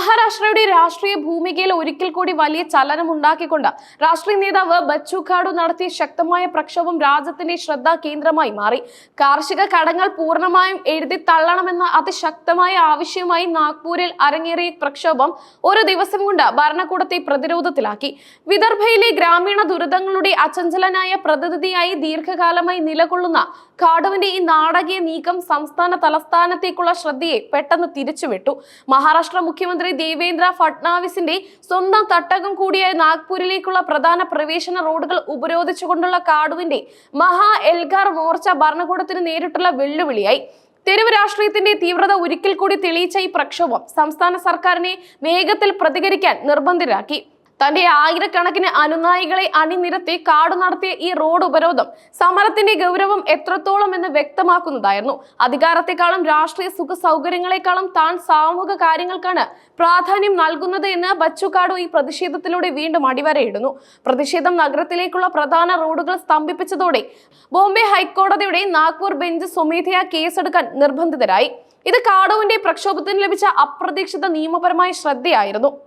മഹാരാഷ്ട്രയുടെ രാഷ്ട്രീയ ഭൂമികയിൽ ഒരിക്കൽ കൂടി വലിയ ചലനം ഉണ്ടാക്കിക്കൊണ്ട് രാഷ്ട്രീയ നേതാവ് ബച്ചു ഖാഡു നടത്തിയ ശക്തമായ പ്രക്ഷോഭം രാജ്യത്തിന്റെ ശ്രദ്ധാ കേന്ദ്രമായി മാറി. കാർഷിക കടങ്ങൾ പൂർണമായും എഴുതി തള്ളണമെന്ന അതിശക്തമായ ആവശ്യമായി നാഗ്പൂരിൽ അരങ്ങേറിയ പ്രക്ഷോഭം ഒരു ദിവസം കൊണ്ട് ഭരണകൂടത്തെ പ്രതിരോധത്തിലാക്കി. വിദർഭയിലെ ഗ്രാമീണ ദുരിതങ്ങളുടെ അചഞ്ചലനായ പ്രതിനിധിയായി ദീർഘകാലമായി നിലകൊള്ളുന്ന ഖാഡുവിന്റെ ഈ നാടകീയ നീക്കം സംസ്ഥാന തലസ്ഥാനത്തേക്കുള്ള ശ്രദ്ധയെ പെട്ടെന്ന് തിരിച്ചുവിട്ടു. മഹാരാഷ്ട്ര മുഖ്യമന്ത്രി ദേവേന്ദ്ര ഫട്നാവിസിന്റെ സ്വന്തം തട്ടകം കൂടിയായ നാഗ്പൂരിലേക്കുള്ള പ്രധാന പ്രവേശന റോഡുകൾ ഉപരോധിച്ചുകൊണ്ടുള്ള കാടുവിന്റെ മഹാ എൽഗാർ മോർച്ച ഭരണകൂടത്തിന് നേരിട്ടുള്ള വെല്ലുവിളിയായി. തെരുവ് രാഷ്ട്രീയത്തിന്റെ തീവ്രത ഒരിക്കൽ കൂടി തെളിയിച്ച ഈ പ്രക്ഷോഭം സംസ്ഥാന സർക്കാരിനെ വേഗത്തിൽ പ്രതികരിക്കാൻ നിർബന്ധിതരാക്കി. തന്റെ ആയിരക്കണക്കിന് അനുനായികളെ അണിനിരത്തി കാടു നടത്തിയ ഈ റോഡ് ഉപരോധം സമരത്തിന്റെ ഗൗരവം എത്രത്തോളം എന്ന് വ്യക്തമാക്കുന്നതായിരുന്നു. അധികാരത്തെക്കാളും രാഷ്ട്രീയ സുഖ സൗകര്യങ്ങളെക്കാളും താൻ സാമൂഹിക കാര്യങ്ങൾക്കാണ് പ്രാധാന്യം നൽകുന്നത് എന്ന് ബച്ചുകാടു ഈ പ്രതിഷേധത്തിലൂടെ വീണ്ടും അടിവരയിടുന്നു. പ്രതിഷേധം നഗരത്തിലേക്കുള്ള പ്രധാന റോഡുകൾ സ്തംഭിപ്പിച്ചതോടെ ബോംബെ ഹൈക്കോടതിയുടെ നാഗ്പൂർ ബെഞ്ച് സ്വമേധയാ കേസെടുക്കാൻ നിർബന്ധിതരായി. ഇത് കാടുവിന്റെ പ്രക്ഷോഭത്തിന് ലഭിച്ച അപ്രതീക്ഷിത നിയമപരമായ ശ്രദ്ധയായിരുന്നു.